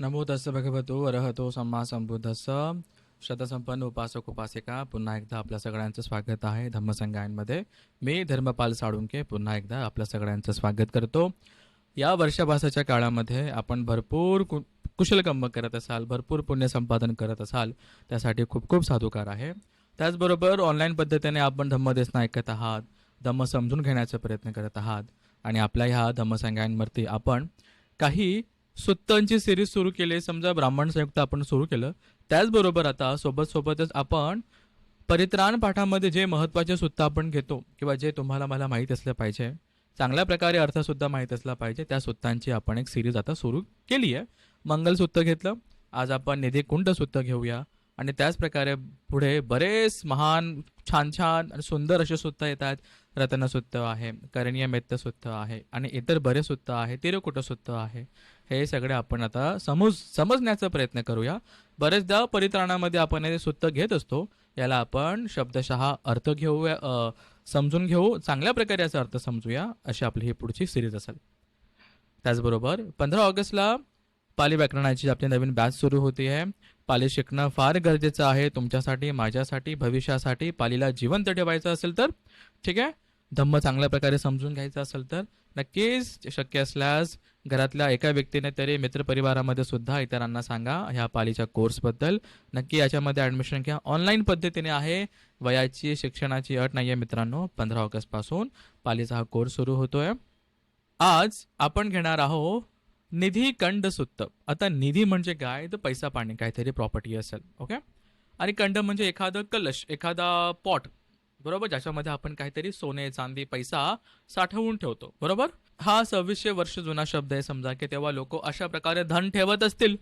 नमो तस्स भगवतो अरहतो सम्मा संबुद्धस्स शतसंपन्न उपासक उपासिका पुन्हा एकदा आपल्या सगळ्यांचं स्वागत आहे धम्मसंगायनमध्ये मी धर्मपाल साळुंके पुन्हा एकदा आपल्या सगळ्यांचं स्वागत करतो या वर्षाभासाच्या काळामध्ये आपण भरपूर कु कुशलकर्म करत असाल भरपूर पुण्य संपादन करत असाल त्यासाठी खूप खूप साधुकार आहे त्याचबरोबर ऑनलाईन पद्धतीने आपण धम्मदेशना ऐकत आहात धम्म समजून घेण्याचा प्रयत्न करत आहात आणि आपल्या ह्या धम्मसंगायनवरती आपण काही सुत्तांची सिरीज सुरू केली. समजा ब्राह्मण संयुक्त आपण सुरू केलं. त्याचबरोबर आता सोबत सोबतच आपण परित्राण पाठामध्ये जे महत्त्वाचे सुत्त आपण घेतो किंवा जे तुम्हाला मला माहीत असलं पाहिजे चांगल्या प्रकारे अर्थसुद्धा माहीत असला पाहिजे त्या सुत्तांची आपण एक सिरीज आता सुरू केली आहे. मंगलसूत्र घेतलं. आज आपण निधी कुंड सुत्त घेऊया. आणि त्याच प्रकारे पुढे बरेच महान छान छान आणि सुंदर असे सुत्त येतात. रत्नसुत्त आहे करणीय मेत्त आहे आणि इतर बरेच सुत्त आहे. तिरकुट आहे. हे सगळे आपण आता समज समजण्याचा प्रयत्न करूया. बरेचदा परित्राणामध्ये आपण हे सुत्त घेत असतो. याला आपण शब्दशः अर्थ घेऊया समजून घेऊ. चांगल्या प्रकारे याचा अर्थ समजूया. अशी आपली ही पुढची सिरीज असेल. त्याचबरोबर पंधरा ऑगस्टला पाली व्याकरणाची आपली नवीन बॅच सुरू होती आहे. पाली शिकणं फार गरजेचं आहे. तुमच्यासाठी माझ्यासाठी भविष्यासाठी पालीला जिवंत ठेवायचं असेल तर ठीक आहे? धम्म चांगल्या प्रकारे समजून घ्यायचा असेल तर नक्कीच शक्य असल्यास घरातल्या एका व्यक्तीने तरी मित्रपरिवारामध्ये सुद्धा इतरांना सांगा ह्या पालीच्या कोर्सबद्दल. नक्की याच्यामध्ये ॲडमिशन घ्या. ऑनलाईन पद्धतीने आहे. वयाची शिक्षणाची अट नाही आहे मित्रांनो पंधरा ऑगस्टपासून पालीचा हा कोर्स सुरू होतोय. आज आपण घेणार आहोत निधी कंड सुत्त. आता निधी म्हणजे काय? तर पैसा पाणी काहीतरी प्रॉपर्टी असेल ओके? आणि कंड म्हणजे एखादं कलश एखादा पॉट. बरोबर? ज्याच्यामध्ये आपण काहीतरी सोने चांदी पैसा साठवून ठेवतो. बरोबर? हा सव्वीसशे वर्ष जुना शब्द आहे. समजा की तेव्हा लोक अशा प्रकारे धन ठेवत असतील.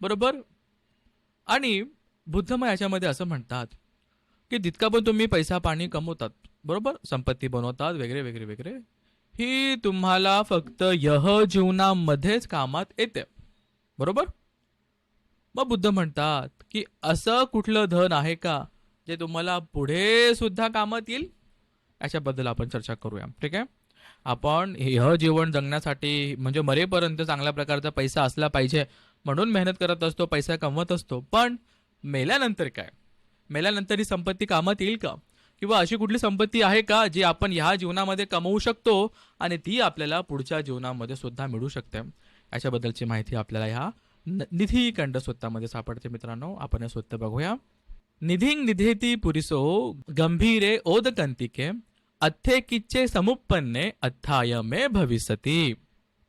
बरोबर? आणि बुद्धमय याच्यामध्ये असं म्हणतात की जितका पण तुम्ही पैसा पाणी कमवतात बरोबर? संपत्ती बनवतात वगैरे वगैरे वगैरे ही तुम्हाला फक्त यह जीवनामध्येच कामात येते. बरोबर? मग बुद्ध म्हणतात की असं कुठलं धन आहे का? जे तुम्हाला पुढे सुद्धा कामात येईल याच्याबद्दल आपण चर्चा करूया. ठीक आहे? आपण ह जीवन जगण्यासाठी म्हणजे मरेपर्यंत चांगल्या प्रकारचा पैसा असला पाहिजे म्हणून मेहनत करत असतो पैसा कमवत असतो. पण मेल्यानंतर काय? मेल्यानंतर ही संपत्ती कामात येईल का? किंवा अशी कुठली संपत्ती आहे का जी आपण ह्या जीवनामध्ये कमवू शकतो आणि ती आपल्याला पुढच्या जीवनामध्ये सुद्धा मिळू शकते? याच्याबद्दलची माहिती आपल्याला ह्या न- निधी कंड स्वतःमध्ये सापडते मित्रांनो. आपण हे स्वतः बघूया. निधिंग निधेती पुरिसो गंभीरे ओदकंतिके अथ्थे किच्चे समुपन्ने अथ्थाय मे भविष्यती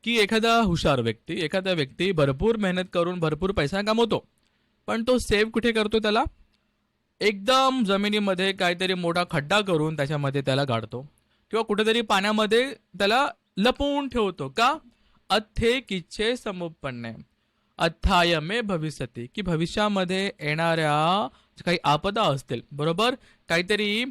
की एखादा हुशार व्यक्ती एखादा व्यक्ती भरपूर मेहनत करून भरपूर पैसा कमवतो पण तो सेव्ह कुठे करतो त्याला एकदम जमिनीमध्ये काहीतरी मोठा खड्डा करून त्याच्यामध्ये त्याला गाडतो किंवा कुठेतरी पाण्यामध्ये त्याला लपवून ठेवतो का अथ्थे किच्छे समुपन्ने अथ्थायमे भविष्यती की भविष्यामध्ये येणाऱ्या काही आपदा असतील बरोबर? काहीतरी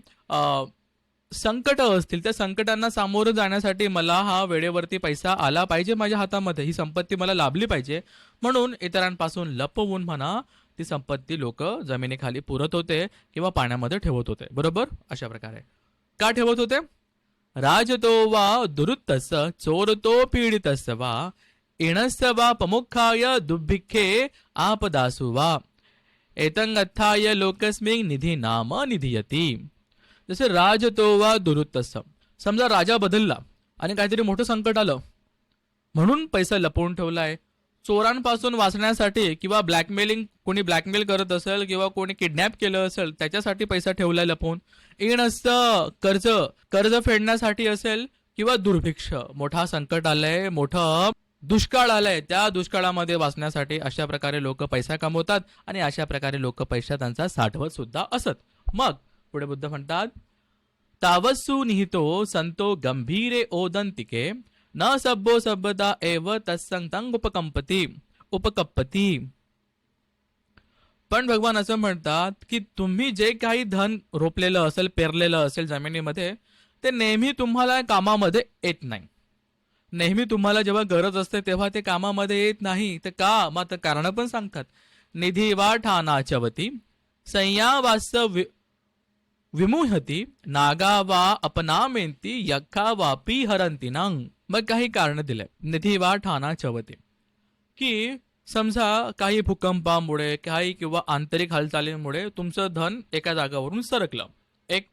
संकट असतील त्या संकटांना सामोरं जाण्यासाठी मला हा वेळेवरती पैसा आला पाहिजे माझ्या हातामध्ये. ही संपत्ती मला लाभली पाहिजे. म्हणून इतरांपासून लपवून म्हणा ती संपत्ती लोक जमिनीखाली पुरत होते किंवा पाण्यामध्ये ठेवत होते. बरोबर? अशा प्रकारे. का ठेवत होते? राजतो वा दुरुत्तस चोरतो पीडितस वा इणस वा प्रमुखाय दुर्भिक्षे आपदासु वा. एतंगथाय लोकस्मिंग निधी नाम निधीयती। जसे राजतो वा दुरुत्तस समजा राजा बदलला आणि काहीतरी मोठं संकट आलं. म्हणून पैसा लपवून ठेवलाय. चोरांपासून वाचण्यासाठी किंवा ब्लॅकमेलिंग कोणी ब्लॅकमेल करत असेल किंवा कोणी किडनॅप केलं असेल त्याच्यासाठी पैसा ठेवलाय लपवून. ईण असतं कर्ज कर्ज फेडण्यासाठी असेल किंवा दुर्भिक्ष. मोठा संकट आलंय मोठं दुष्काळ आलाय त्या दुष्काळामध्ये वाचण्यासाठी अशा प्रकारे लोक पैसा कमवतात आणि अशा प्रकारे लोक पैसा त्यांचा साठवत सुद्धा असत. मग पुढे बुद्ध म्हणतात तावस्सु निहितो संतो गंभीरे ओदंतिके न सभ्यो सभ्यता एव तत्संग उपकंपती उपकप्पती. पण भगवान असं म्हणतात की तुम्ही जे काही धन रोपलेलं असेल पेरलेलं असेल जमिनीमध्ये ते नेहमी तुम्हाला कामामध्ये येत नाही. नेहमी तुम्हाला जेव्हा गरज असते तेव्हा ते कामामध्ये येत नाही. तर का? मग आता कारण पण सांगतात. निधी वा ठाणाचवती संयावास वि- विमुहती नागा वा अपनामेंती यखा वापी हरंती नांग मग काही कारण दिले निधी वा ठाणाच्या वती. की समजा काही भूकंपामुळे काही किंवा आंतरिक हालचालींमुळे तुमचं धन एका जागावरून सरकलं. एक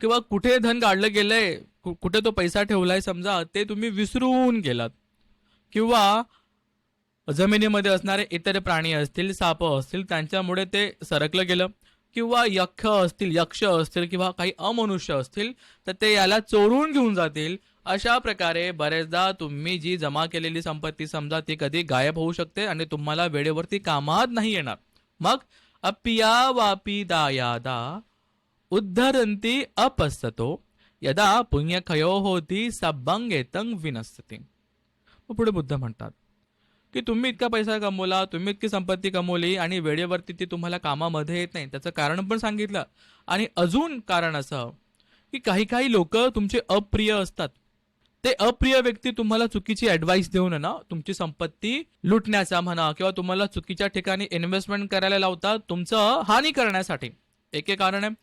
किंवा कुठे धन काढलं गेलंय कुठे तो पैसा ठेवलाय समजा ते तुम्ही विसरून गेलात. किंवा जमिनीमध्ये असणारे इतर प्राणी असतील साप असतील त्यांच्यामुळे ते सरकलं गेलं. किंवा यक्ष असतील यक्ष असतील किंवा काही अमनुष्य असतील तर ते याला चोरून घेऊन जातील. अशा प्रकारे बरेचदा तुम्ही जी जमा केलेली संपत्ती समजा ती कधी गायब होऊ शकते आणि तुम्हाला वेळेवरती कामात नाही येणार. मग अपिया वापी दायादा उद्धरंती अपसतो. यदा पुण्यखयो होती सब्बंगेतं विनसते मग पुढे बुद्ध म्हणतात की तुम्ही इतका पैसा कमवला तुम्ही इतकी संपत्ती कमवली आणि वेळेवरती ती तुम्हाला कामामध्ये येत नाही त्याचं कारण पण सांगितलं आणि अजून कारण असं की काही काही लोक तुमचे अप्रिय असतात ते अप्रिय व्यक्ती तुम्हाला चुकीची ऍडवाईस देऊन ना तुमची संपत्ती लुटण्याचा म्हणा किंवा तुम्हाला चुकीच्या ठिकाणी इन्व्हेस्टमेंट करायला लावतात तुमचं हानी करण्यासाठी एक एक कारण आहे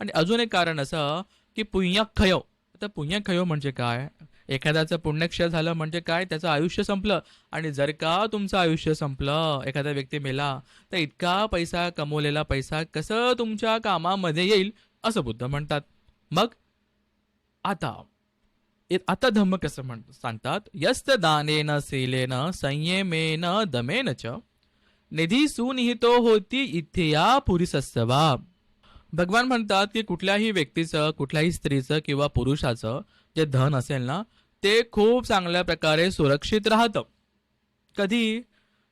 आणि अजून एक कारण असं की पुण्यखयो आता पुण्यखयो म्हणजे काय? एखाद्याचं पुण्यक्षय झालं म्हणजे काय? त्याचं आयुष्य संपलं. आणि जर का तुमचं आयुष्य संपलं एखादा व्यक्ती मेला तर इतका पैसा कमवलेला पैसा कसं तुमच्या कामामध्ये येईल असं बुद्ध म्हणतात. मग आता आता धम्म कसं म्हण सांगतात? यस्त दानेन सीलेन संयमेन दमेन च निधी सुनिहितो होती इथे या पुरी सस्तवा भगवान म्हणतात की कुठल्याही व्यक्तीचं कुठल्याही स्त्रीचं किंवा पुरुषाचं जे धन असेल ना ते खूप चांगल्या प्रकारे सुरक्षित राहतं. कधी?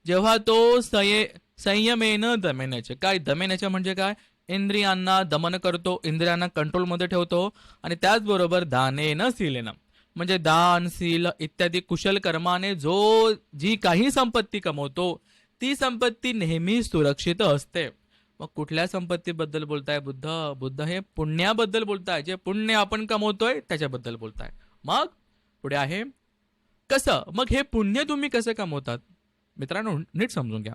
जेव्हा तो सये संयमेनं दमेण्याचे काय? दमेण्याचे म्हणजे काय? इंद्रियांना दमन करतो इंद्रियांना कंट्रोलमध्ये ठेवतो आणि त्याचबरोबर दानेनं सीलेनं. म्हणजे दान सील इत्यादी कुशल कर्माने जो जी काही संपत्ती कमवतो ती संपत्ती नेहमी सुरक्षित असते. मग कुठल्या संपत्तीबद्दल बोलताय बुद्ध? बुद्ध हे पुण्याबद्दल बोलताय. जे पुण्य आपण कमवतोय त्याच्याबद्दल बोलताय. मग पुढे आहे कसं? मग हे पुण्य तुम्ही कसं कमवतात? मित्रांनो नीट समजून घ्या.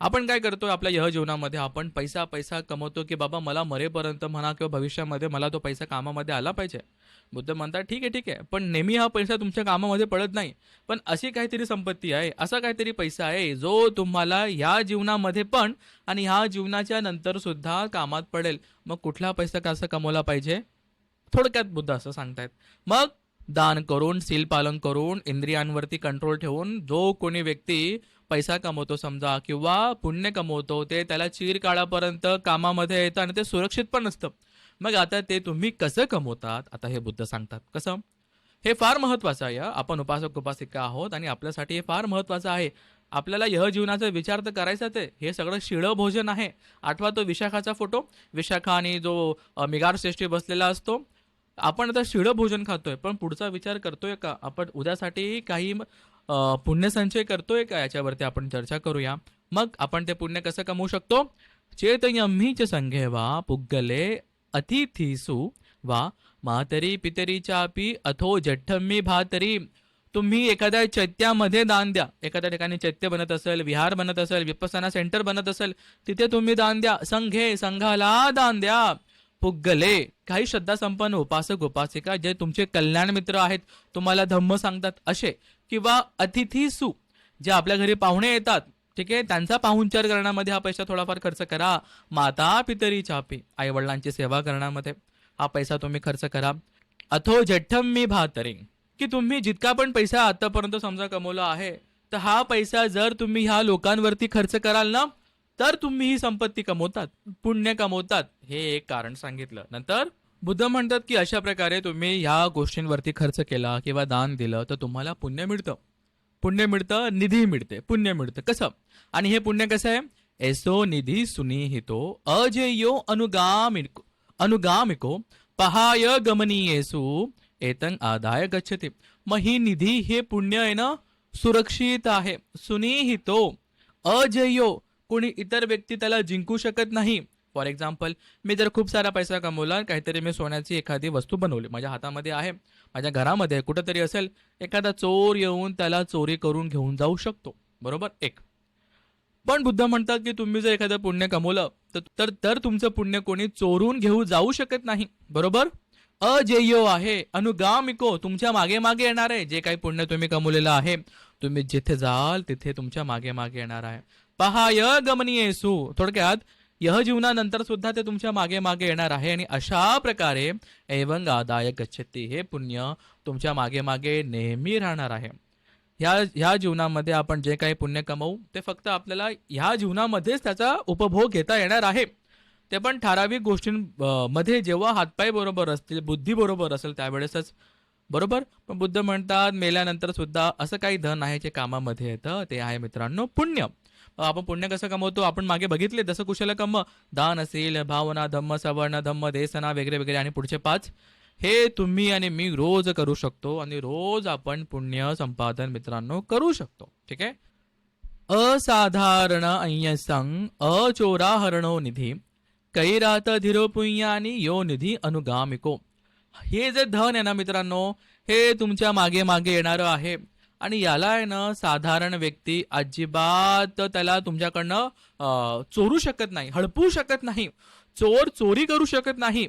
आपण काय करतो आपल्या यह जीवनामध्ये? आपण पैसा पैसा कमवतो की बाबा मला मरेपर्यंत म्हणा किंवा भविष्यामध्ये मला तो पैसा कामामध्ये आला पाहिजे. बुद्ध म्हणतात ठीक आहे ठीक आहे. पण नेहमी हा पैसा तुमच्या कामामध्ये पडत नाही. पण अशी काहीतरी संपत्ती आहे असा काहीतरी पैसा आहे जो तुम्हाला ह्या जीवनामध्ये पण आणि ह्या जीवनाच्या नंतर सुद्धा कामात पडेल. मग कुठला पैसा कसा कमवला पाहिजे? थोडक्यात बुद्ध असं सांगतायत. मग दान करून सील पालन करून इंद्रियांवरती कंट्रोल ठेवून जो कोणी व्यक्ती पैसा कमवतो समजा किंवा पुण्य कमवतो ते त्याला चिरकाळापर्यंत कामामध्ये येतं आणि ते सुरक्षित पण नसतं. मग आता ते तुम्ही कसं कमवतात? आता हे बुद्ध सांगतात. कसं? हे फार महत्वाचं आहे आपण उपासक उपासिका आहोत आणि आपल्यासाठी हे फार महत्वाचं आहे. आपल्याला यह जीवनाचा विचार तर करायचाच आहे हे सगळं शिळं भोजन आहे. आठवा तो विशाखाचा फोटो. विशाखा आणि जो मिगार श्रेष्ठी बसलेला असतो आपण आता शिळं भोजन खातोय. पण पुढचा विचार करतोय का? आपण उद्यासाठी काही पुण्यसंचय करतोय का याच्यावरती आपण चर्चा करूया. मग आपण ते पुण्य कसं कमवू शकतो? चेतयम्हीच संघे वा पुग्गले अतिथीसु वा मातरी पितरीच्यापी अथो जठ्ठम्मी भातरी. तुम्ही एखाद्या चैत्यामध्ये दान द्या. एखाद्या ठिकाणी चैत्य बनत असेल विहार बनत असेल विपसना सेंटर बनत असेल तिथे तुम्ही दान द्या. संघे संघाला दान द्या. पुग्गले. काही श्रद्धा संपन्न उपासक उपासिका जे तुमचे कल्याण मित्र आहेत तुम्हाला धम्म सांगतात असे. किंवा अतिथीसू जे आपल्या घरी पाहुणे येतात ठीक आहे? त्यांचा पाहुणचार करण्यामध्ये हा पैसा थोडाफार खर्च करा. माता पितरी चापी आई वडिलांची सेवा करण्यामध्ये हा पैसा तुम्ही खर्च करा. अथो जठ्ठम मी भातरे. की तुम्ही जितका पण पैसा आतापर्यंत समजा कमवला आहे तर हा पैसा जर तुम्ही ह्या लोकांवरती खर्च कराल ना तर तुम्ही ही संपत्ती कमवतात पुण्य कमवतात. हे एक कारण सांगितलं. नंतर बुद्ध म्हणतात की अशा प्रकारे तुम्ही ह्या गोष्टींवरती खर्च केला किंवा दान दिलं तर तुम्हाला पुण्य मिळतं. पुण्य मिळतं निधी मिळते. पुण्य मिळतं. कसं? आणि हे पुण्य कसं आहे? एसो निधी सुनिहितो अजेयो अनुगामिको अनुगामिको पहाय गमनीयेसु एतन आदाय गच्छते. मग ही निधी हे पुण्य आहे ना सुरक्षित आहे. सुनिहितो अजयो. कोणी इतर व्यक्ती त्याला जिंकू शकत नाही. फॉर एक्झाम्पल मी जर खूप सारा पैसा कमवला काहीतरी मी सोन्याची एखादी वस्तू बनवली माझ्या हातामध्ये आहे माझ्या घरामध्ये कुठंतरी असेल एखादा चोर येऊन त्याला चोरी करून घेऊन जाऊ शकतो. बरोबर? एक. पण बुद्ध म्हणतात की तुम्ही जर एखादं पुण्य कमवलं तर तर तर तुमचं पुण्य कोणी चोरून घेऊ जाऊ शकत नाही. बरोबर? अजेयो आहे अनुगामिको तुमच्या मागे मागे येणार आहे. जे काही पुण्य तुम्ही कमवलेलं आहे तुम्ही जिथे जाल तिथे तुमच्या मागे मागे येणार आहे. पहाय गमनीय सु थोडक्यात यह जीवनानंतर सुद्धा ते तुमच्या मागे मागे येणार आहे आणि अशा प्रकारे एवंग आदाय गच्छती हे पुण्य तुमच्या मागे मागे नेहमी राहणार आहे. ह्या ह्या जीवनामध्ये आपण जे काही पुण्य कमवू ते फक्त आपल्याला ह्या जीवनामध्येच त्याचा उपभोग घेता येणार आहे. ते पण ठराविक गोष्टींमध्ये जेव्हा हातपाय बरोबर असतील बुद्धी बरोबर असेल त्यावेळेसच बरोबर? पण बुद्ध म्हणतात मेल्यानंतर सुद्धा असं काही धन आहे जे कामामध्ये येतं ते आहे मित्रांनो पुण्य. आपण पुण्य कसं कमवतो? आपण मागे बघितले जसं कुशल कम दान असेल भावना धम्म सवर्ण धम्म देसना वगैरे वगैरे आणि पुढचे पाच. हे तुम्ही आणि मी रोज करू शकतो आणि रोज आपण पुण्य संपादन मित्रांनो करू शकतो. ठीक आहे? असाधारण अय्यसंग अचोराहरणो निधी कैरात धीरो पुण्यानी यो निधी अनुगामिको. हे जे धन आहे ना मित्रांनो हे तुमच्या मागे मागे येणारं आहे. आणि याला आहे ना साधारण व्यक्ती अजिबात त्याला तुमच्याकडनं चोरू शकत नाही हडपू शकत नाही चोर चोरी करू शकत नाही.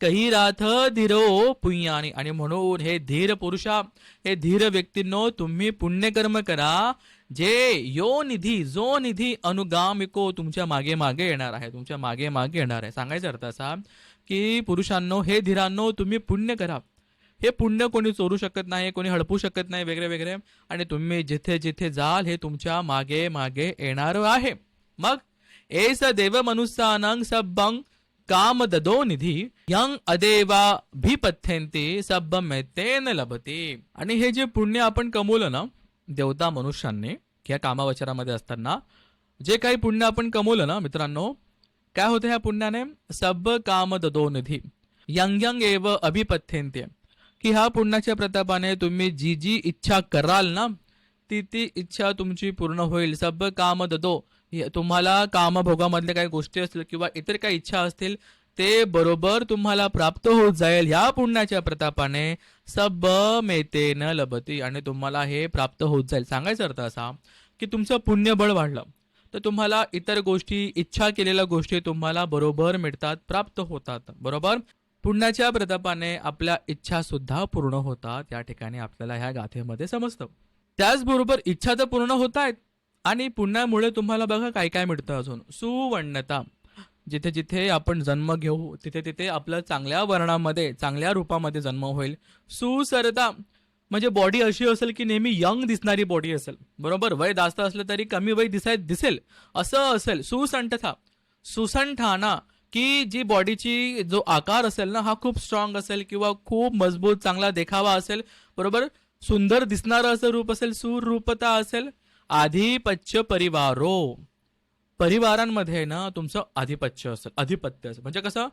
कही राथ धीरो पुयानी आणि म्हणून हे धीर पुरुषा हे धीर व्यक्तींनो तुम्ही पुण्यकर्म करा. जे यो निधी जो निधी अनुगामिको तुमच्या मागे मागे येणार आहे तुमच्या मागे मागे येणार आहे. सांगायचा अर्थ असा की पुरुषांनो हे धीरांनो तुम्ही पुण्य करा. हे पुण्य कोणी चोरू शकत नाही कोणी हडपू शकत नाही वगैरे वगैरे आणि तुम्ही जिथे जिथे जाल हे तुमच्या मागे मागे येणार आहे. मग एस देव मनुष्यानं सब्बं काम ददो निधी यंग अदेवा भिपथ्यंती सब मेतेन लभते. आणि हे जे पुण्य आपण कमवलं ना देवता मनुष्यांनी या कामावचारामध्ये असताना जे काही पुण्य आपण कमवलं ना मित्रांनो काय होतं ह्या पुण्याने? सब काम ददो निधी. यंग यंग एव अभिपथ्यंत्य की ह्या पुण्याच्या प्रतापाने तुम्ही जी जी इच्छा कराल ना ती ती इच्छा तुमची पूर्ण होईल. सब काम ददो. तुम्हाला कामभोगामधल्या काही गोष्टी असतील किंवा इतर काही इच्छा असतील ते बरोबर तुम्हाला प्राप्त होत जाईल. ह्या पुण्याच्या प्रतापाने सब मेते न लभती आणि तुम्हाला हे प्राप्त होत जाईल. सांगायचा अर्थ असा की तुमचं पुण्यबळ वाढलं तर तुम्हाला इतर गोष्टी इच्छा केलेल्या गोष्टी तुम्हाला बरोबर मिळतात प्राप्त होतात. बरोबर? पुण्याच्या प्रतापाने आपल्या इच्छा सुद्धा पूर्ण होतात. या ठिकाणी आपल्याला ह्या गाथेमध्ये समजतं. त्याचबरोबर इच्छा तर पूर्ण होत आहेत आणि पुण्यामुळे तुम्हाला बघा काय काय मिळतं अजून. सुवर्णता. जिथे जिथे आपण जन्म घेऊ तिथे तिथे आपलं चांगल्या वर्णामध्ये चांगल्या रूपामध्ये जन्म होईल. सुसरता. म्हणजे बॉडी अशी असेल की नेहमी यंग दिसणारी बॉडी असेल. बरोबर? वय जास्त असलं तरी कमी वय दिसाय दिसेल. असं असेल. सुसंठता. सुसंठाना. की जी बॉडीची जो आकार असेल ना हा खूप स्ट्रॉंग असेल किंवा खूप मजबूत चांगला देखावा असेल बरोबर? सुंदर दिसणारं असं रूप असेल सुरूपता असेल आधिपत्य परिवारो. परिवारांमध्ये ना तुमचं आधिपत्य असेल आधिपत्य असेल. म्हणजे कसं?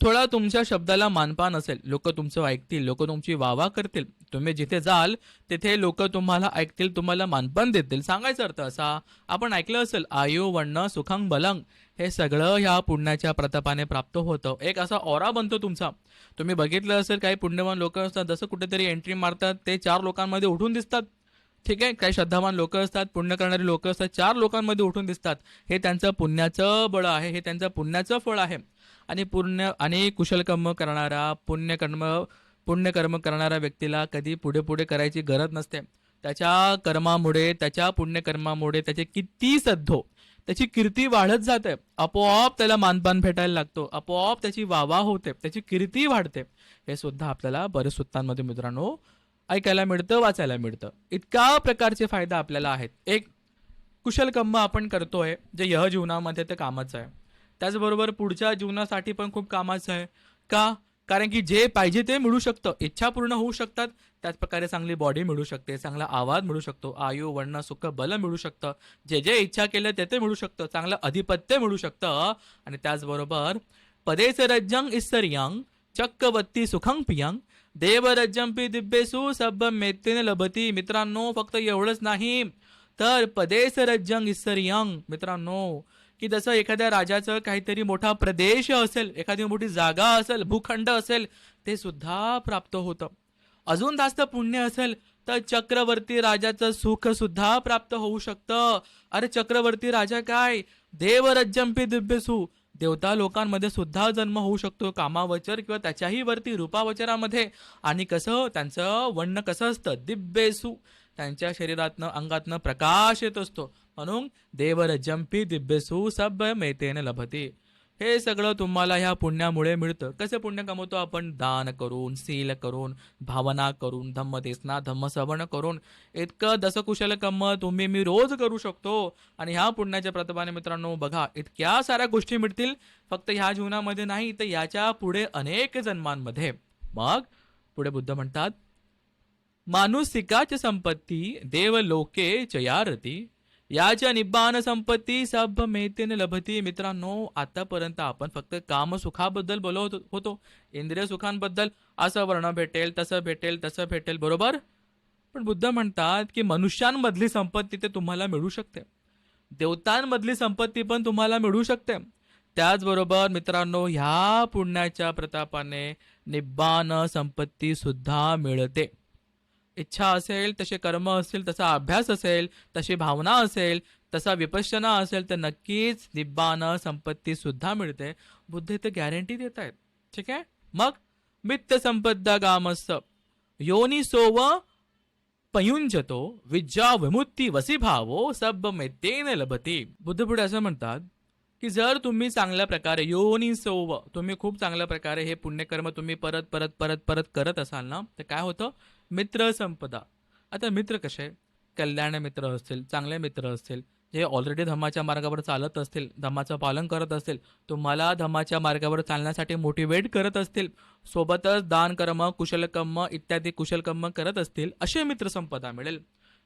थोडा तुमच्या शब्दाला मानपान असेल. लोक तुमचं ऐकतील लोक तुमची वावा करतील. तुम्ही जिथे जाल तिथे लोक तुम्हाला ऐकतील तुम्हाला मानपान देतील. सांगायचा अर्थ असा आपण ऐकलं असेल आयु वर्ण सुखांग बलंग हे सगळं ह्या पुण्याच्या प्रतापाने प्राप्त होतं. एक असा ओरा बनतो तुमचा. तुम्ही बघितलं असेल काही पुण्यवान लोक असतात जसं कुठेतरी एंट्री मारतात ते चार लोकांमध्ये उठून दिसतात. ठीक आहे? काही श्रद्धावान लोक असतात पुण्य करणारे लोक असतात चार लोकांमध्ये उठून दिसतात. हे त्यांचं पुण्याचं बळ आहे हे त्यांचं पुण्याचं फळ आहे. आणि पुण्य आणि कुशलकर्म करणारा पुण्यकर्म पुण्यकर्म करणाऱ्या व्यक्तीला कधी पुढे पुढे करायची गरज नसते. त्याच्या कर्मामुळे त्याच्या पुण्यकर्मामुळे त्याचे किती सद्धो त्याची कीर्ती वाढत जाते. आपोआप त्याला मानपान भेटायला लागतो. आपोआप त्याची वावा होते. त्याची कीर्ती वाढते. हे सुद्धा आपल्याला बरेच सुत्तांमध्ये मित्रांनो ऐकायला मिळतं वाचायला मिळतं. इतका प्रकारचे फायदा आपल्याला आहेत. एक कुशलकर्म आपण करतोय जे यह जीवनामध्ये ते कामाचं आहे. त्याचबरोबर पुढच्या जीवनासाठी पण खूप कामाचं आहे. का? कारण की जे पाहिजे ते मिळू शकतं. इच्छा पूर्ण होऊ शकतात. त्याच प्रकारे चांगली बॉडी मिळू शकते. चांगला आवाज मिळू शकतो. आयु वर्ण सुख बल मिळू शकतं. जे जे इच्छा केलं ते ते मिळू शकतं. चांगलं अधिपत्य मिळू शकतं. आणि त्याचबरोबर पदेस रज्जंग इस्सरियंग चक्कवत्ती सुखंग पियंग देवरज्जंपी दिव्येसु सब मेतेने लभती. मित्रांनो फक्त एवढंच नाही. तर पदेस रज्जंग इस्सरियंग मित्रांनो की जसं एखाद्या राजाचं काहीतरी मोठा प्रदेश असेल एखादी मोठी जागा असेल भूखंड असेल ते सुद्धा प्राप्त होतं. अजून जास्त पुण्य असेल तर चक्रवर्ती राजाचं सुख सुद्धा प्राप्त होऊ शकतं. अरे चक्रवर्ती राजा काय? देवरज्जंपी दिव्यसू. देवता लोकांमध्ये सुद्धा जन्म होऊ शकतो कामावचर किंवा त्याच्याही वरती रूपावचरामध्ये. आणि कसं? त्यांचं वर्ण कसं असतं? दिव्यसू. त्यांच्या शरीरातनं अंगातनं प्रकाश येत असतो. म्हणून देवरजंपी दिव्यसू सब मेतेन लभते. हे सगळं तुम्हाला ह्या पुण्यामुळे मिळतं. कसं पुण्य कमवतो आपण? दान करून सील करून भावना करून धम्मदेसना धम्मसवण करून. इतकं दसकुशल कम तुम्ही मी रोज करू शकतो. आणि ह्या पुण्याच्या प्रतिभाने मित्रांनो बघा इतक्या साऱ्या गोष्टी मिळतील. फक्त ह्या जीवनामध्ये नाही तर याच्यापुढे अनेक जन्मांमध्ये. मग पुढे बुद्ध म्हणतात माणूसिकाच संपत्ती देवलोके चयारती. याच्या निब्बान संपत्ती सब मेतेन लभती. मित्रांनो आतापर्यंत आपण फक्त कामसुखाबद्दल बोलत होतो इंद्रिय सुखांबद्दल असं वर्ण भेटेल तसं भेटेल तसं भेटेल बरोबर? पण बुद्ध म्हणतात की मनुष्यांमधली संपत्ती ते तुम्हाला मिळू शकते. देवतांमधली संपत्ती पण तुम्हाला मिळू शकते. त्याचबरोबर मित्रांनो ह्या पुण्याच्या प्रतापाने निब्बान संपत्ती सुद्धा मिळते. इच्छा असेल तसे कर्म असतील तसा अभ्यास असेल तशी भावना असेल तसा विपश्चना असेल तर नक्कीच निब्बान संपत्ती सुद्धा मिळते. बुद्ध इथं गॅरंटी देत आहेत. ठीक आहे? मग मित्त संपदा गामस्त योनी सोव पयुंजतो विद्या विमुक्ती वसीभावो सब मेतेन लभते. बुद्ध पुढे असं म्हणतात की जर तुम्ही चांगल्या प्रकारे योनी सोव तुम्ही खूप चांगल्या प्रकारे हे पुण्यकर्म तुम्ही परत परत परत परत करत असाल ना तर काय होतं? मित्र संपदा. आता मित्र कसे? कल्याण मित्र असतील चांगले मित्र असतील जे ऑलरेडी धम्माच्या मार्गावर चालत असतील धम्माचं पालन करत असतील तुम्हाला धम्माच्या मार्गावर चालण्यासाठी मोटिवेट करत असतील सोबतच दानकर्म कुशलकर्म इत्यादी कुशलकर्म करत असतील असे मित्र संपदा मिळेल.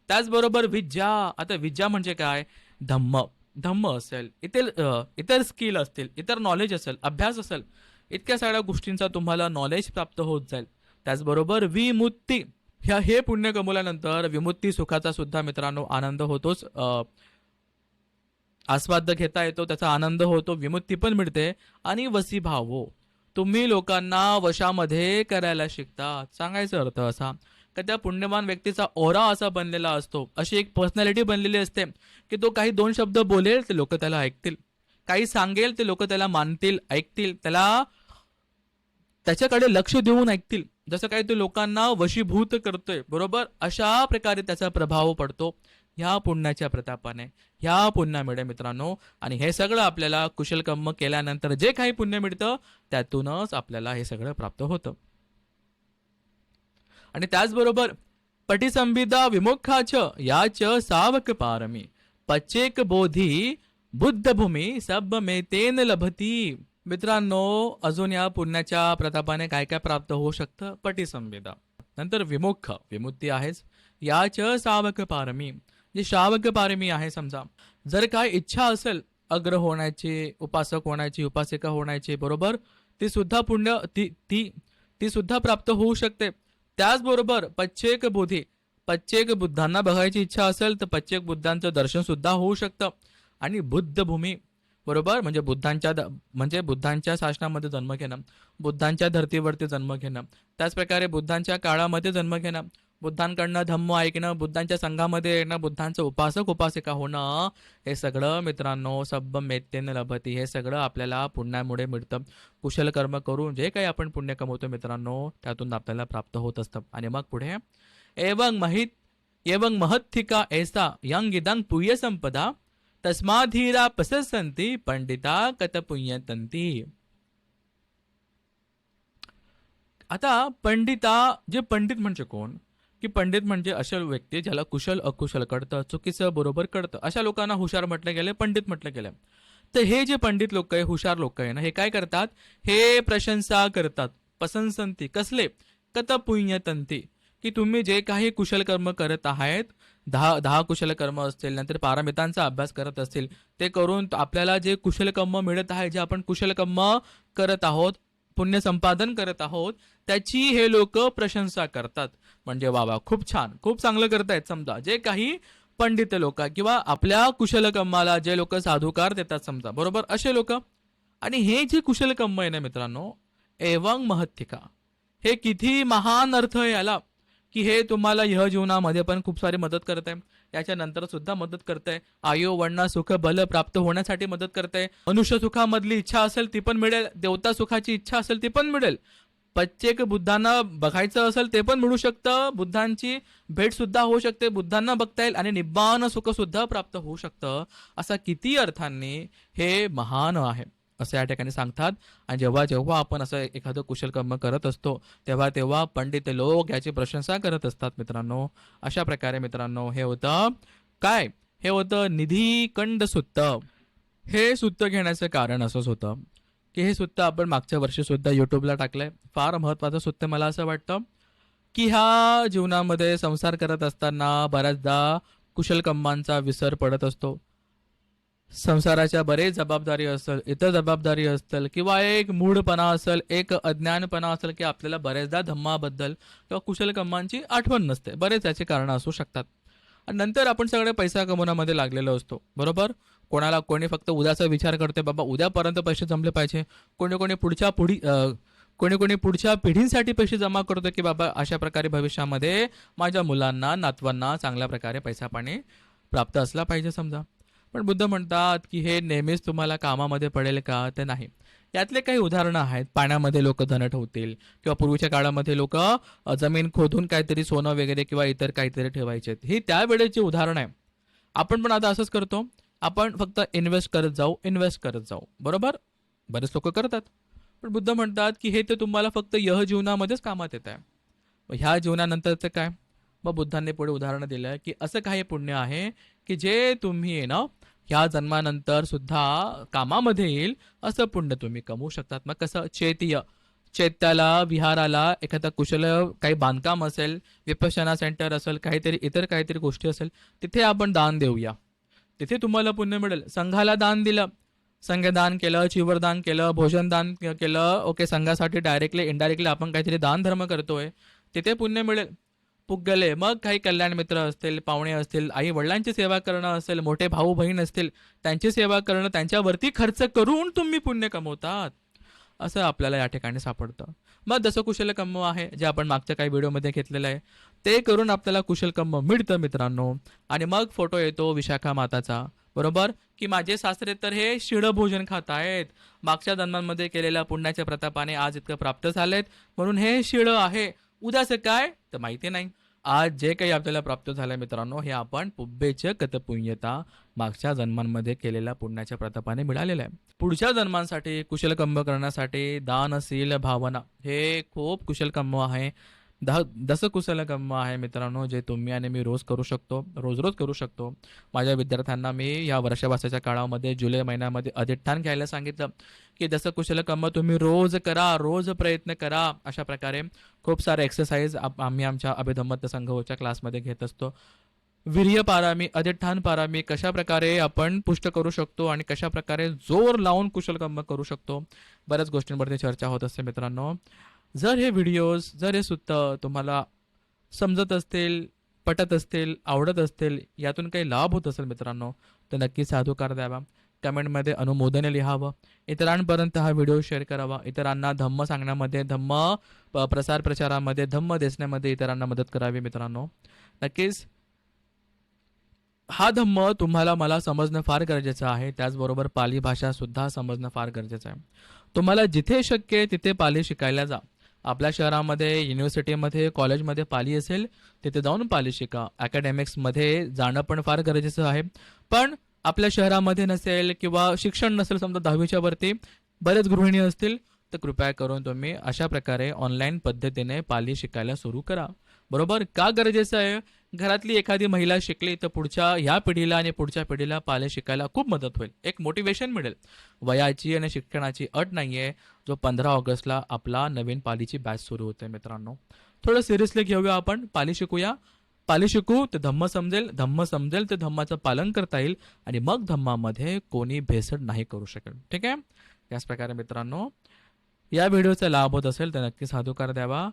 त्याचबरोबर विज्या आता विद्या म्हणजे काय? धम्म. धम्म असेल इतर इतर स्किल असतील इतर नॉलेज असेल अभ्यास असेल इतक्या सगळ्या गोष्टींचा तुम्हाला नॉलेज प्राप्त होत जाईल. त्याचबरोबर विमुक्ती. ह्या हे पुण्य कमवल्यानंतर विमुक्ती सुखाचा सुद्धा मित्रांनो आनंद होतोच. आस्वाद घेता येतो त्याचा आनंद होतो विमुक्ती पण मिळते. आणि वसीभाव. हो तुम्ही लोकांना वशामध्ये करायला शिकता. सांगायचा अर्थ असा का त्या पुण्यवान व्यक्तीचा ओरा असा बनलेला असतो. अशी एक पर्सनॅलिटी बनलेली असते की तो काही दोन शब्द बोलेल ते लोक त्याला ऐकतील. काही सांगेल ते लोक त्याला मानतील ऐकतील. त्याला त्याच्याकडे लक्ष देऊन ऐकतील. जसं काही तो लोकांना वशीभूत करतोय बरोबर? अशा प्रकारे त्याचा प्रभाव पडतो ह्या पुण्याच्या प्रतापाने. ह्या पुण्या मिळे मित्रांनो. आणि हे सगळं आपल्याला कुशलकर्म केल्यानंतर जे काही पुण्य मिळतं त्यातूनच आपल्याला हे सगळं प्राप्त होतं. आणि त्याचबरोबर पटिसंभिदा विमुखाच याच सावक पारमी पचेक बोधी बुद्धभूमी सब मेतेन लभती. मित्रांनो अजून या पुण्याच्या प्रतापाने काय काय प्राप्त होऊ शकतं? पटिसंभिदा नंतर विमुख विमुक्ती आहेच. याच सावक पारमी. जे श्रावक पारमी आहे समजा. जर काय इच्छा असेल अग्र होण्याची उपासक होण्याची उपासिका होण्याची बरोबर ती सुद्धा पुण्य ती ती ती सुद्धा प्राप्त होऊ शकते. त्याचबरोबर पच्चेक बुद्धी पच्चेक बुद्धांना बघायची इच्छा असेल तर पच्चेक बुद्धांचं दर्शन सुद्धा होऊ शकतं. आणि बुद्धभूमी बरोबर? म्हणजे बुद्धांच्या द- म्हणजे बुद्धांच्या शासनामध्ये जन्म घेणं बुद्धांच्या धर्तीवरती जन्म घेणं त्याचप्रकारे बुद्धांच्या काळामध्ये जन्म घेणं बुद्धांकडनं धम्म ऐकणं बुद्धांच्या संघामध्ये येणं बुद्धांचं उपासक उपासिका होणं हे सगळं मित्रांनो सब्ब मेत्तेन लभती. हे सगळं आपल्याला पुण्यामुळे मिळतं. कुशल कर्म करून जे काही आपण पुण्य कमवतो मित्रांनो त्यातून आपल्याला प्राप्त होत असतं. आणि मग पुढे एवं महित एवं महत्थिका ऐसा यंग इदंग पुण्य संपदा तस्माधीरा पससंती पंडिता कत पुण्यतंती आता पंडिता जे पंडित म्हणजे कोण? की पंडित म्हणजे अशा व्यक्ती ज्याला कुशल अकुशल कळतं चुकीचं बरोबर कळतं. अशा लोकांना हुशार म्हटलं गेलं पंडित म्हटलं गेलं तर हे जे पंडित लोक आहे हुशार लोक आहे ना हे काय करतात? हे प्रशंसा करतात. पसंसंती कसले? कत पुण्यतंती की तुम्ही जे काही कुशल कर्म करत आहेत दहा दहा कुशल कर्म असतील नंतर पारमितांचा अभ्यास करत असतील ते करून आपल्याला जे कुशल कर्म मिळत आहे जे आपण कुशल कर्म करत आहोत पुण्य संपादन करत आहोत त्याची हे लोक प्रशंसा करतात. म्हणजे वा वा खूप छान. खूप चांगलं करतायत समजा. जे काही पंडित लोक किंवा आपल्या कुशल कम्माला जे लोक साधुकार देतात समजा बरोबर? असे लोक. आणि हे जे कुशल कम्म आहे ना मित्रांनो एवंग महत्तिका. हे किती महान अर्थ आहे याला की हे तुम्हाला यह जीवनामध्ये पण खूप सारी मदत करत आहे. याच्यानंतर सुद्धा मदत करते आयो वर्ण सुख बल प्राप्त होण्यासाठी मदत करते मनुष्य सुखामधली इच्छा असेल ती पण मिळेल. देवता सुखाची इच्छा असेल ती पण मिळेल. प्रत्येक बुद्धांना बघायचं असेल ते पण मिळू शकतं. बुद्धांची भेट सुद्धा होऊ शकते. बुद्धांना बघता येईल आणि निब्बान सुख सुद्धा प्राप्त होऊ शकतं. असा किती अर्थांनी हे महान आहे. असं या ठिकाणी सांगतात. आणि जेव्हा जेव्हा आपण असं एखादं कुशल कर्म करत असतो तेव्हा तेव्हा पंडित लोक याची प्रशंसा करत असतात मित्रांनो. अशा प्रकारे मित्रांनो हे होतं काय? हे होतं निधी कंड सुत्त. हे सुत्त घेण्याचं कारण असंच होतं. की हे सुत्त आपण मागच्या वर्षीसुद्धा यूट्यूबला टाकलं आहे फार महत्त्वाचं सुत्त मला असं वाटतं की ह्या जीवनामध्ये संसार करत असताना बऱ्याचदा कुशलकम्मांचा विसर पडत असतो. संसाराच्या बरेच जबाबदारी असेल इतर जबाबदारी असेल किंवा एक मूढपणा असेल एक अज्ञानपणा असेल की आपल्याला बऱ्याचदा धम्माबद्दल किंवा कुशल कम्मांची आठवण नसते. बरेच याचे कारणं असू शकतात. आणि नंतर आपण सगळे पैसा कमवण्यामध्ये लागलेलो असतो. बरोबर? कोणाला कोणी फक्त उद्याचा विचार करते बाबा उद्यापर्यंत पैसे जमले पाहिजे. कोणी कोणी पुढच्या पुढी कोणी कोणी पुढच्या पिढींसाठी पैसे जमा करतो की बाबा अशा प्रकारे भविष्यामध्ये माझ्या मुलांना नातवांना चांगल्या प्रकारे पैसा पाणी प्राप्त असला पाहिजे समजा. पण बुद्ध म्हणतात की हे नेहमीच तुम्हाला कामामध्ये पडेल का ते नाही. यातले काही उदाहरणं आहेत. पाण्यामध्ये लोक धन ठेवतील किंवा पूर्वीच्या काळामध्ये लोक जमीन खोदून काहीतरी सोनं वगैरे किंवा इतर काहीतरी ठेवायचे. ही त्यावेळेची उदाहरणं आहे आपण पण आता असंच करतो. आपण फक्त इन्व्हेस्ट करत जाऊ इन्व्हेस्ट करत जाऊ. बरोबर? बरेच लोक करतात. पण बुद्ध म्हणतात की हे ते तुम्हाला फक्त यह जीवनामध्येच कामात येत आहे. मग ह्या जीवनानंतरचं काय? मग बुद्धांनी पुढे उदाहरणं दिलं की असं काही पुण्य आहे की जे तुम्ही आहे ना ह्या जन्मानंतर सुद्धा कामामध्ये येईल असं पुण्य तुम्ही कमवू शकतात. मग कसं? चैत्य. चैत्याला विहाराला एखादा कुशल काही बांधकाम असेल विपशना सेंटर असेल काहीतरी इतर काहीतरी गोष्टी असेल तिथे आपण दान देऊया. तिथे तुम्हाला पुण्य मिळेल. संघाला दान दिलं. संघदान केलं चिवरदान केलं भोजनदान केलं. ओके संघासाठी डायरेक्टली इनडायरेक्टली आपण काहीतरी दान धर्म करतोय. तिथे पुण्य मिळेल. पुगले मग काही कल्याण मित्र असतील पाहुणे असतील आई वडिलांची सेवा करणं असेल मोठे भाऊ बहीण असतील त्यांची सेवा करणं त्यांच्यावरती खर्च करून तुम्ही पुण्य कमवतात. असं आपल्याला या ठिकाणी सापडतं. मग जसं कुशल कम्म आहे जे आपण मागच्या काही व्हिडिओमध्ये घेतलेलं आहे ते करून आपल्याला कुशल कम्म मिळतं मित्रांनो. आणि मग फोटो येतो विशाखा माताचा. बरोबर? की माझे सासरे तर हे शिळं भोजन खात आहेत मागच्या जन्मांमध्ये केलेल्या पुण्याच्या प्रतापाने आज इतकं प्राप्त झालेत. म्हणून हे शिळं आहे. उद्याचं काय तर माहिती नाही. आज जे काही आपल्याला प्राप्त झालंय मित्रांनो हे आपण पुब्बेच्या कतपुण्यता मागच्या जन्मांमध्ये केलेल्या पुण्याच्या प्रतापाने मिळालेलं आहे. पुढच्या जन्मांसाठी कुशल कर्म करण्यासाठी दानशील भावना हे खूप कुशल आहे. दह दस आहे मित्रांनो जे तुम्ही आणि मी रोज करू शकतो रोज रोज करू शकतो. माझ्या विद्यार्थ्यांना मी या वर्षवासाच्या काळामध्ये जुलै महिन्यामध्ये अधिष्ठान घ्यायला सांगितलं की जसं तुम्ही रोज करा रोज प्रयत्न करा. अशा प्रकारे खूप सारे एक्सरसाइज आम्ही आमच्या अभिधम्मत संघच्या क्लासमध्ये घेत असतो. वीर्य पारामी अधिष्ठान पारामी कशा प्रकारे आपण पुष्ट करू शकतो आणि कशा प्रकारे जोर लावून कुशलकर्म करू शकतो बऱ्याच गोष्टींवरती चर्चा होत असते मित्रांनो. जर हे व्हिडिओज जर हे सुद्धा तुम्हाला समजत असतील पटत असतील आवडत असतील यातून काही लाभ होत असेल मित्रांनो तर नक्की साधूकार द्यावा कमेंटमध्ये अनुमोदने लिहावं. इतरांपर्यंत हा व्हिडिओ शेअर करावा. इतरांना धम्म सांगण्यामध्ये धम्म प- प्रसार प्रचारामध्ये धम्म देसण्यामध्ये इतरांना मदत करावी मित्रांनो. नक्कीच हा धम्म तुम्हाला मला समजणं फार गरजेचं आहे. त्याचबरोबर पाली भाषा सुद्धा समजणं फार गरजेचं आहे. तुम्हाला जिथे शक्य तिथे पाली शिकायला जा. आपल्या शहरामध्ये युनिव्हर्सिटीमध्ये कॉलेजमध्ये पाली असेल तिथे जाऊन पाली शिका. अकॅडमिक्समध्ये जाणं पण फार गरजेचं आहे. पण आपल्या शहरामध्ये नसेल किंवा शिक्षण नसेल समजा दहावीच्या वरती बरेच गृहिणी असतील तर कृपया करून तुम्ही अशा प्रकारे ऑनलाईन पद्धतीने पाली शिकायला सुरू करा. बरोबर? का गरजेचं आहे? घरातली एखादी महिला शिकली तर पुढच्या ह्या पिढीला आणि पुढच्या पिढीला पाले शिकायला खूप मदत होईल. एक मोटिवेशन मिळेल. वयाची आणि शिक्षणाची अट नाही आहे जो पंधरा ऑगस्टला आपला नवीन पालीची बॅच सुरू होते मित्रांनो. थोडं सिरियसली घेऊया आपण. पाली शिकूया. पाली शिकू ते धम्म समजेल. धम्म समजेल ते धम्माचं पालन करता येईल. आणि मग धम्मामध्ये कोणी भेसड नाही करू शकेल. ठीक आहे? याच प्रकारे मित्रांनो या व्हिडिओचा लाभ होत असेल तर नक्की साधूकार द्यावा.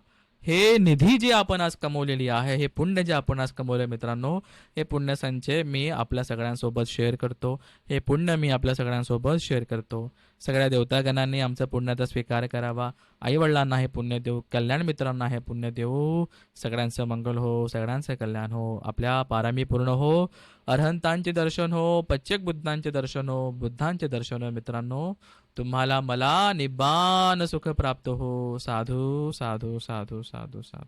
हे निधी जी आपण आज कमवलेली आहे हे पुण्य जे आपण आज कमवले मित्रांनो हे पुण्य संचय मी आपल्या सगळ्यांसोबत शेअर करतो. हे पुण्य मी आपल्या सगळ्यांसोबत शेअर करतो. सगळ्या देवतागणांनी आमचा पुण्याचा स्वीकार करावा. आईवडिलांना हे पुण्य देऊ कल्याण मित्रांना हे पुण्य देऊ. सगळ्यांचं मंगल हो सगळ्यांचं कल्याण हो. आपल्या पारामी पूर्ण हो. अरहंतांचे दर्शन हो पच्चक बुद्धांचे दर्शन हो बुद्धांचे दर्शन हो मित्रांनो. तुम्हाला मला निबान सुख प्राप्त हो. साधू साधू साधू साधू साधू.